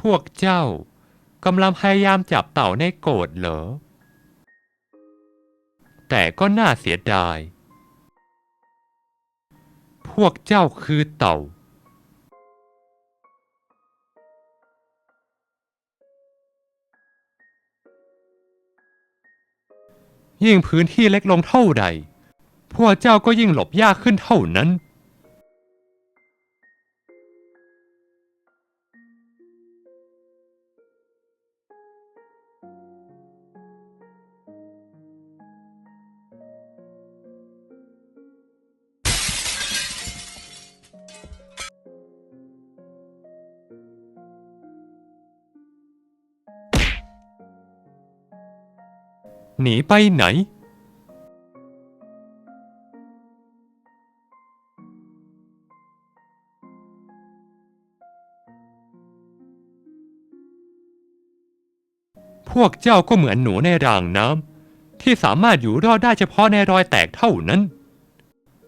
พวกเจ้ากำลังพยายามจับเต่าในโกรธเหรอ แต่ก็น่าเสียดาย พวกเจ้าคือเต่า ยิ่งพื้นที่เล็กลงเท่าใด พวกเจ้าก็ยิ่งหลบยากขึ้นเท่านั้น หนีไปไหน พวกเจ้าก็เหมือนหนูในรางน้ำที่สามารถอยู่รอดได้เฉพาะในรอยแตกเท่านั้น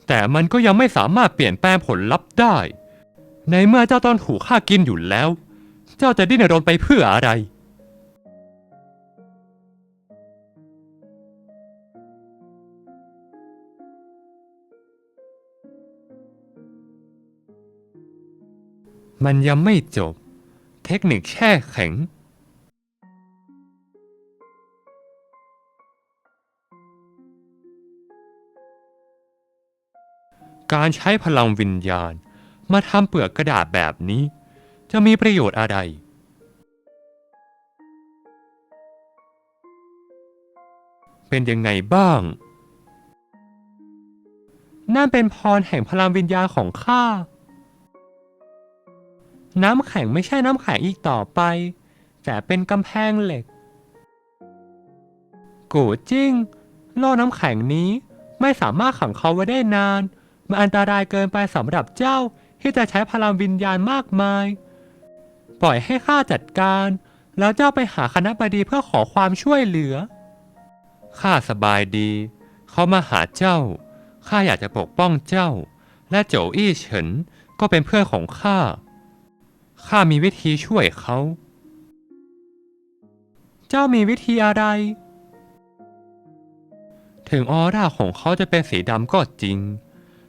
แต่มันก็ยังไม่สามารถเปลี่ยนแปลงผลลัพธ์ได้ ในเมื่อเจ้าต้องถูกฆ่ากินอยู่แล้ว เจ้าจะดิ้นรนไปเพื่ออะไร มันยังไม่จบ เทคนิคแช่แข็ง การใช้พลังวิญญาณมาทำเปลือกกระดาษแบบนี้ จะมีประโยชน์อะไรเป็นยังไงบ้าง นั่นเป็นพรแห่งพลังวิญญาณของข้า น้ำแข็งไม่ใช่น้ำแข็งอีกต่อไป แต่เป็นกำแพงเหล็ก กูจิ้งโล่น้ำแข็งนี้ไม่สามารถขังเขาไว้ได้นาน มันอันตรายเกินไปสำหรับเจ้าที่จะใช้พลังวิญญาณมากมาย ปล่อยให้ข้าจัดการ แล้วเจ้าไปหาคณะบดีเพื่อขอความช่วยเหลือ ข้าสบายดี เขามาหาเจ้า ข้าอยากจะปกป้องเจ้า และโจอี้เฉินก็เป็นเพื่อนของข้า ข้ามีวิธีช่วยเขา เจ้ามีวิธีอะไร ถึงออร่าของเขาจะเป็นสีดำก็จริง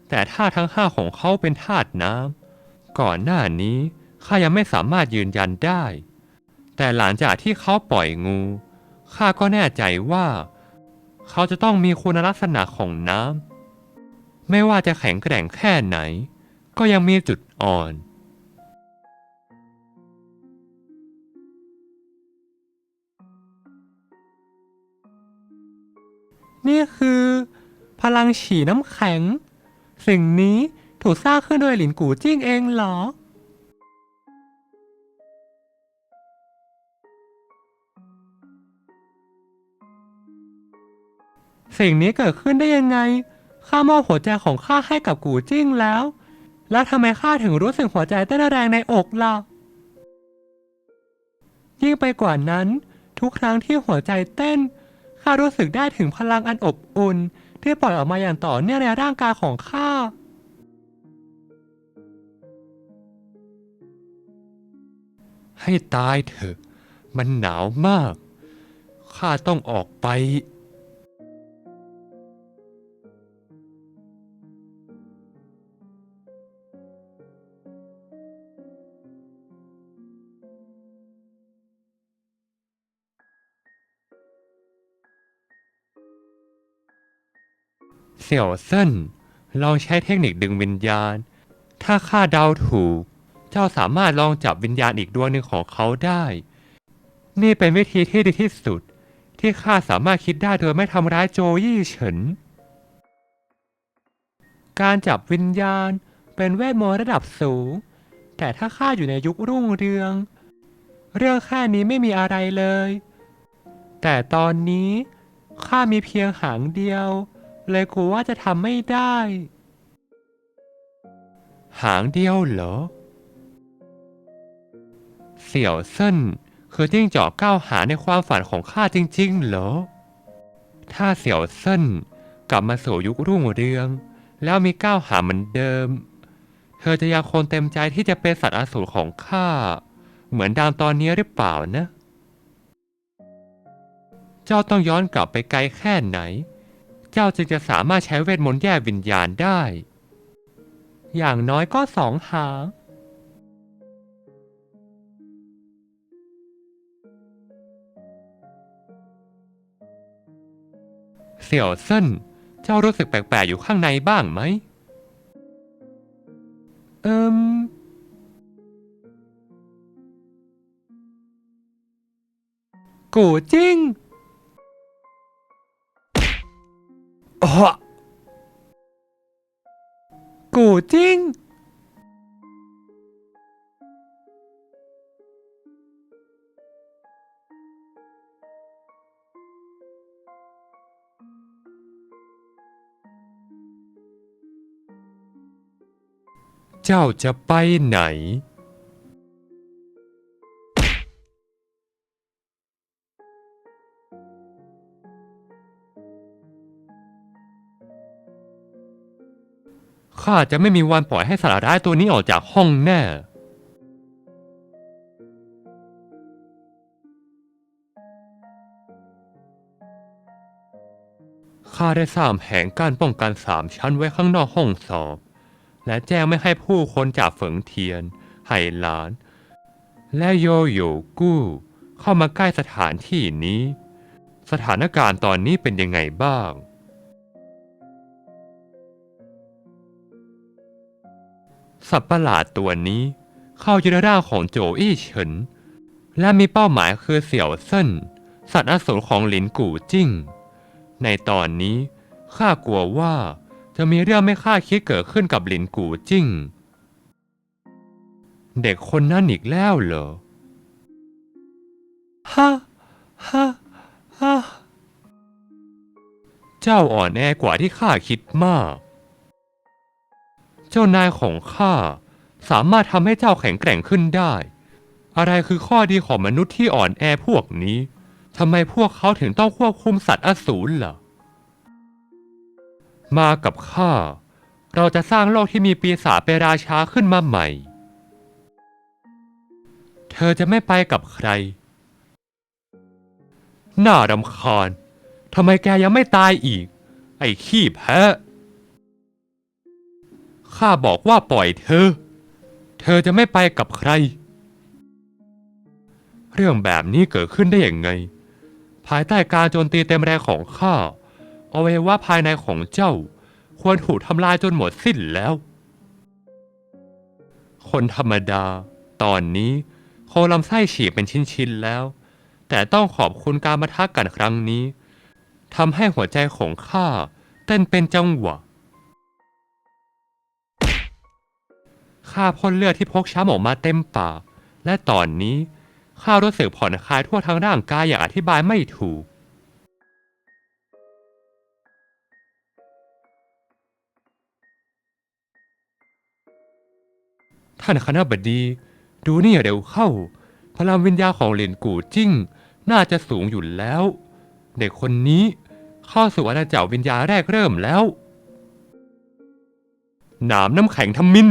แต่ธาทั้งห้าของเขาเป็นธาตุน้ำ ก่อนหน้านี้ข้ายังไม่สามารถยืนยันได้ แต่หลังจากที่เขาปล่อยงู ข้าก็แน่ใจว่า เขาจะต้องมีคุณลักษณะของน้ำ ไม่ว่าจะแข็งแกร่งแค่ไหน ก็ยังมีจุดอ่อน นี่คือ พลังฉี่น้ำแข็ง สิ่งนี้ถูกสร้างขึ้นโดยหลินกูจิ้งเองเหรอ สิ่งนี้เกิดขึ้นได้ยังไง ข้ามอบหัวใจของข้าให้กับกูจิ้งแล้ว แล้วทำไมข้าถึงรู้สึกหัวใจเต้นแรงในอกล่ะ ยิ่งไปกว่านั้น ทุกครั้งที่หัวใจเต้น ข้ารู้สึกได้ถึงพลังอันอบอุ่น ที่ปล่อยออกมาอย่างต่อเนื่องในร่างกายของข้าให้ตายเถอะ มันหนาวมาก ข้าต้องออกไป เสี่ยวเซินลองใช้เทคนิคดึงวิญญาณ ถ้าข้าเดาถูก เจ้าสามารถลองจับวิญญาณอีกดวงหนึ่งของเขาได้ นี่เป็นวิธีที่ดีที่สุด ที่ข้าสามารถคิดได้โดยไม่ทำร้ายโจยี่เฉิน การจับวิญญาณเป็นเวทมนต์ระดับสูง แต่ถ้าข้าอยู่ในยุครุ่งเรือง เรื่องแค่นี้ไม่มีอะไรเลย แต่ตอนนี้ข้ามีเพียงหางเดียว เลยกลัวว่าจะทำไม่ได้ หางเดียวเหรอ เสี่ยวเซินคือจิ้งจอกก้าวหางในความฝันของข้าจริง ๆ เหรอ ถ้าเสี่ยวเซินกลับมาสู่ยุครุ่งเรือง แล้วมีก้าวหาเหมือนเดิม เธอจะยังคงเต็มใจที่จะเป็นสัตว์อสูรของข้า เหมือนดามตอนนี้หรือเปล่านะ เจ้าต้องย้อนกลับไปไกลแค่ไหน เจ้าจึงจะสามารถใช้เวทมนต์แยกวิญญาณได้ อย่างน้อยก็สองหาง เสี่ยวเซินเจ้ารู้สึกแปลกๆอยู่ข้างในบ้างไหม เอิมกูจริง อ๋อกูจริง เจ้าจะไปไหน ข้าจะไม่มีวันปล่อยให้สารร้ายตัวนี้ออกจากห้องแน่ ข้าได้สร้างแผงกั้นป้องกันสามชั้นไว้ข้างนอกห้องสอบ และแจ้งไม่ให้ผู้คนจากเฝิงเทียน ไหหลาน และโยโย่กู้ เข้ามาใกล้สถานที่นี้ สถานการณ์ตอนนี้เป็นยังไงบ้าง สัตว์ประหลาดตัวนี้ เข้ายึดร่างของโจอี้เฉิน และมีเป้าหมายคือเสี่ยวเซินสัตว์อสูรของหลินกู่จิ้ง ในตอนนี้ข้ากลัวว่าจะมีเรื่องไม่คาดคิดเกิดขึ้นกับหลินกู่จิ้ง เด็กคนนั้นอีกแล้วเหรอฮ่าฮ่าฮ่าเจ้าอ่อนแอกว่าที่ข้าคิดมากเจ้านายของข้าสามารถทำให้เจ้าแข็งแกร่งขึ้นได้ อะไรคือข้อดีของมนุษย์ที่อ่อนแอพวกนี้ทำไมพวกเขาถึงต้องควบคุมสัตว์อสูรล่ะ มากับข้า เราจะสร้างโลกที่มีปีศาจเป็นราชาขึ้นมาใหม่ เธอจะไม่ไปกับใคร น่ารำคาญทำไมแกยังไม่ตายอีก ไอ้ขี้แพ้ ข้าบอกว่าปล่อยเธอ เธอจะไม่ไปกับใคร เรื่องแบบนี้เกิดขึ้นได้อย่างไง ภายใต้การโจมตีเต็มแรงของข้าอวัยวะภายในของเจ้า ควรถูกทำลายจนหมดสิ้นแล้ว คนธรรมดา ตอนนี้โคลำไส้ฉีกเป็นชิ้นๆแล้ว แต่ต้องขอบคุณการมาทักกันครั้งนี้ทำให้หัวใจของข้าเต้นเป็นจังหวะ ข้าพ่นเลือดที่พกช้ำออกมาเต็มปาก และตอนนี้ข้ารู้สึกผ่อนคลายทั่วทั้งร่างกายอย่างอธิบายไม่ถูก ท่านคณะบดี ดูนี่เร็วเข้า พลังวิญญาของเหรียญกู่จิ้ง น่าจะสูงอยู่แล้ว เด็กคนนี้เข้าสู่อาณาจักรวิญญาแรกเริ่มแล้ว หนามน้ำแข็งทำมิน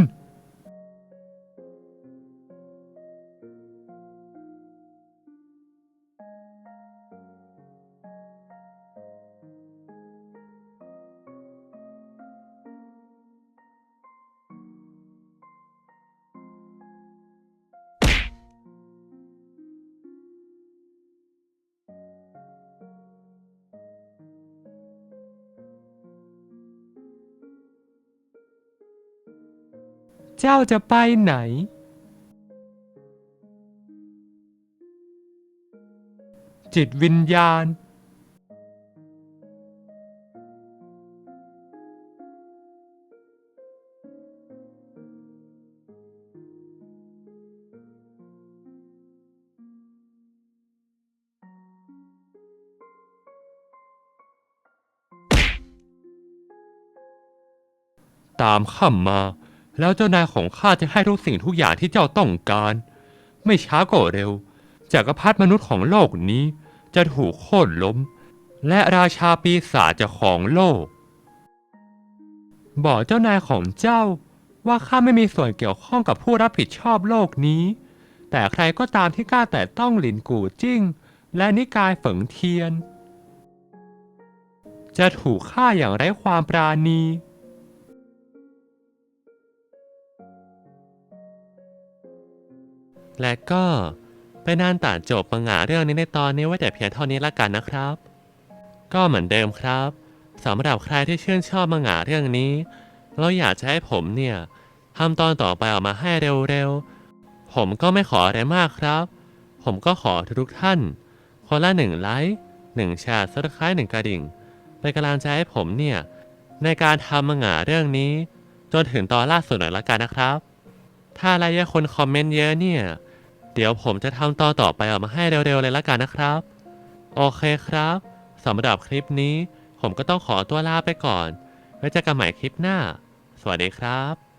เจ้าจะไปไหน จิตวิญญาณ ตามข้ามา แล้วเจ้านายของข้าจะให้ทุกสิ่งทุกอย่างที่เจ้าต้องการ ไม่ช้าก็เร็วจักรพรรดิมนุษย์ของโลกนี้จะถูกโค่นล้ม และราชาปีศาจจะของโลก บอกเจ้านายของเจ้าว่าข้าไม่มีส่วนเกี่ยวข้องกับผู้รับผิดชอบโลกนี้ แต่ใครก็ตามที่กล้าแต่ต้องหลินกูจิ้ง และนิกายฝิงเทียน จะถูกฆ่าอย่างไร้ความปราณี และก็เป็นนานตัดจบมังงะเรื่องนี้ในตอนนี้ไว้แต่เพียงเท่านี้ละกันนะครับ ก็เหมือนเดิมครับสำหรับใครที่ชื่นชอบมังงะเรื่องนี้ เราอยากจะให้ผมเนี่ยทำตอนต่อไปออกมาให้เร็วๆ ผมก็ไม่ขออะไรมากครับ ผมก็ขอทุกท่าน คนละหนึ่งไลค์หนึ่งแชร์ซับสไครต์หนึ่งกระดิ่งเป็นกำลังใจให้ผมเนี่ย ในการทำมังงะเรื่องนี้ จนถึงตอนล่าสุดหน่อยละกันนะครับ ถ้าอะไรยะคนคอมเมนต์เยอะเนี่ย เดี๋ยวผมจะทำตอนต่อไปออกมาให้เร็วๆเลยละกันนะครับ โอเคครับสำหรับคลิปนี้ ผมก็ต้องขอตัวลาไปก่อน ไว้เจอกันใหม่คลิปหน้า สวัสดีครับ